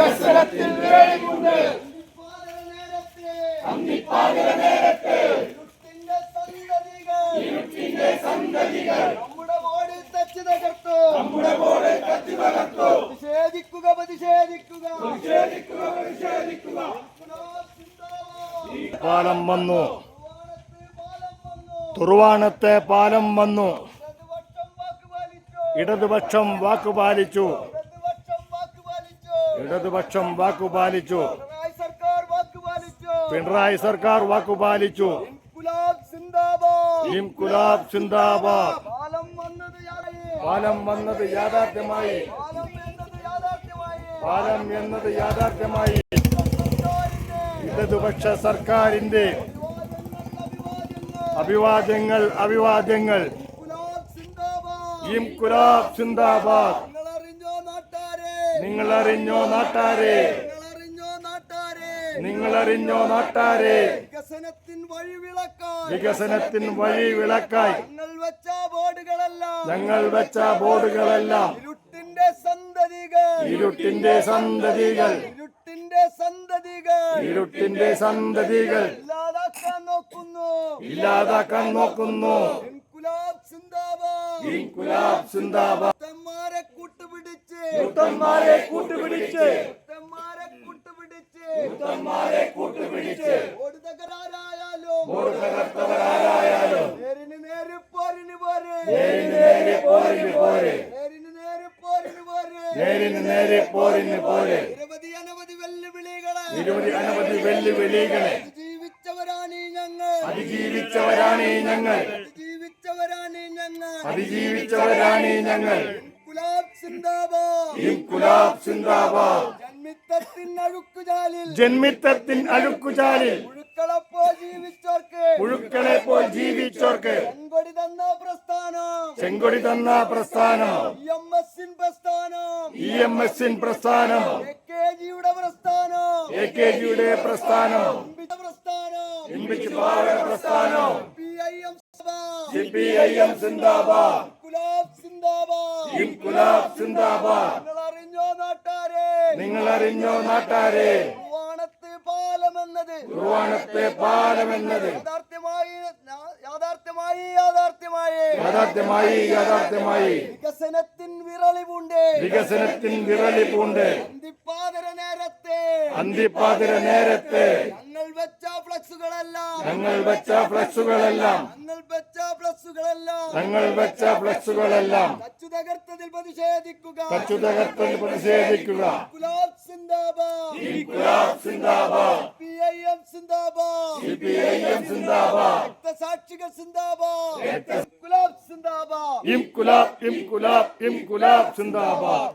വികസനത്തിൽ വിരളികൊണ്ട് അന്തിപ്പാതിര നേരത്ത് ഇരുട്ടിന്റെ സന്തതികൾ നമ്മുടെ ബോർഡിൽ തച്ചു തകർത്തു ബോർഡ് പ്രതിഷേധിക്കുക പ്രതിഷേധിക്കുക പ്രതിഷേധിക്കുക പ്രതിഷേധിക്കുക പാലം വന്നു. തുറവാണത്തെ പാലം വന്നു. ഇടതുപക്ഷം വാക്കുപാലിച്ചു ഇടതുപക്ഷം വാക്കുപാലിച്ചു. പിണറായി സർക്കാർ വാക്കുപാലിച്ചു. ഗുലാബ് സിന്ദാബാദ്. പാലം വന്നത് യാഥാർത്ഥ്യമായി. പാലം എന്നത് യാഥാർത്ഥ്യമായി. ഇടതുപക്ഷ സർക്കാരിന്റെ അഭിവാദ്യങ്ങൾ, അഭിവാദ്യങ്ങൾ ഇം കുലാബ് സിന്ദാബാദ് ഇം കുലാബ് സിന്ദാബാദ് നിങ്ങളറിഞ്ഞോ നാട്ടാരെ നിങ്ങളറിഞ്ഞോ നാട്ടാരെ? നിങ്ങളറിഞ്ഞോ നാട്ടാരെ? നിങ്ങളറിഞ്ഞോ നാട്ടാരെ? വികസനത്തിൻ വഴി വിളക്കായി വികസനത്തിൻ വഴി വിളക്കായി ഞങ്ങൾ വെച്ച ബോർഡുകളെല്ലാം. ഞങ്ങൾ വെച്ച ബോർഡുകളെല്ലാം. ഇരുട്ടിന്റെ സന്തതികൾ. ഇരുട്ടിന്റെ സന്തതികൾ. ഇരുട്ടിന്റെ സന്തതികൾ. ഇരുട്ടിന്റെ സന്തതികൾ. ഇല്ലാതാക്കാൻ നോക്കുന്നു. ഇല്ലാതാക്കാൻ നോക്കുന്നു. ഇൻകുലാബ് സിന്ദാബാദ്. ഇൻകുലാബ് സിന്ദാബാദ്. കൂട്ടുപിടിച്ച് കൂട്ടുപിടിച്ച്. പുത്തന്മാരെ കൂട്ടുപിടിച്ച്. പുത്തന്മാരെ കൂട്ടുപിടിച്ച്. ഓട് തകരാറായാലും ബോർഡ് തകർത്തവരാരായാലും നേരിന് നേര് പോരിന് പോര്. നേരെ പോരിന് പോരെ. നേരിന് നേര് പോരിന് പോര്. നേരിന് നേരെ പോരിന് പോരെ. നിരവധി അനവധി വെല്ലുവിളികളെ. നിരവധി അനവധി വെല്ലുവിളികളെ. ജീവിച്ചവരാണ് ഞങ്ങൾ. അതിജീവിച്ചവരാണ് ഞങ്ങൾ. ജീവിച്ചവരാണ് ഞങ്ങൾ. അതിജീവിച്ചവരാണ് ഞങ്ങൾ. ഗുലാബ് സിന്ദാബാദ്. ഇൻകുലാബ് സിന്ദാബാദ്. ജന്മിത്തത്തിൻ അഴുക്കുചാലിൽ. ജന്മിത്തത്തിൻ പുഴുക്കളെ പോൽ ജീവിച്ചോർക്ക് ചെങ്കൊടി തന്ന പ്രസ്ഥാനം. ചെങ്കൊടി തന്ന പ്രസ്ഥാനം. ഇ എം എസ് പ്രസ്ഥാനം. ഇ എം എസിൻ പ്രസ്ഥാനം. എ കെ ജിയുടെ പ്രസ്ഥാനം. എ കെ ജിയുടെ പ്രസ്ഥാനം. പ്രസ്ഥാനം. പ്രസ്ഥാനം. സി പി ഐ എം സിന്ദാബാദ്. നിങ്ങൾ അറിഞ്ഞോ നാട്ടാരെ? നിങ്ങൾ അറിഞ്ഞോ നാട്ടാരെ? വാണത്ത് പാലമെന്നത്. കുർവാണത്തെ പാലമെന്നത്. യാഥാർത്ഥ്യമായി യാഥാർത്ഥ്യമായി യാഥാർത്ഥ്യമായി. യാഥാർത്ഥ്യമായി യാഥാർത്ഥ്യമായി. വികസനത്തിൻ വിരളിവുണ്ട് വികസനത്തിൻ വിരളി പൂണ്ട്. അന്തിപ്പാതിര നേരത്തെ. അന്തിപ്പാതിര നേരത്തെ. ഫ്ലക്സുകളെല്ലാം. ഞങ്ങൾ വെച്ച ഫ്ലക്സുകളെല്ലാം. ഞങ്ങൾ വെച്ച ഫ്ലക്സുകളെല്ലാം. ഞങ്ങൾ വെച്ച ഫ്ലക്സുകളെല്ലാം. തച്ചു തകർത്തതിൽ പ്രതിഷേധിക്കുക. തച്ചുതകർത്തൽ പ്രതിഷേധിക്കുക. ഗുലാബ് സിന്ദാബാദ്. ഗുലാബ് സിന്ദാബാദ്. സിന്ദാബാദ്. സിന്ദാബാദ്. സിന്ദാബാദ്. എം സിന്ദാബാദ്. ഇം ഗുലാബ് സിന്ദാബാദ് ഇംകുലാബ് ഇംകുലാബ് ഇംകുലാബ് സിന്ദാബാദ്.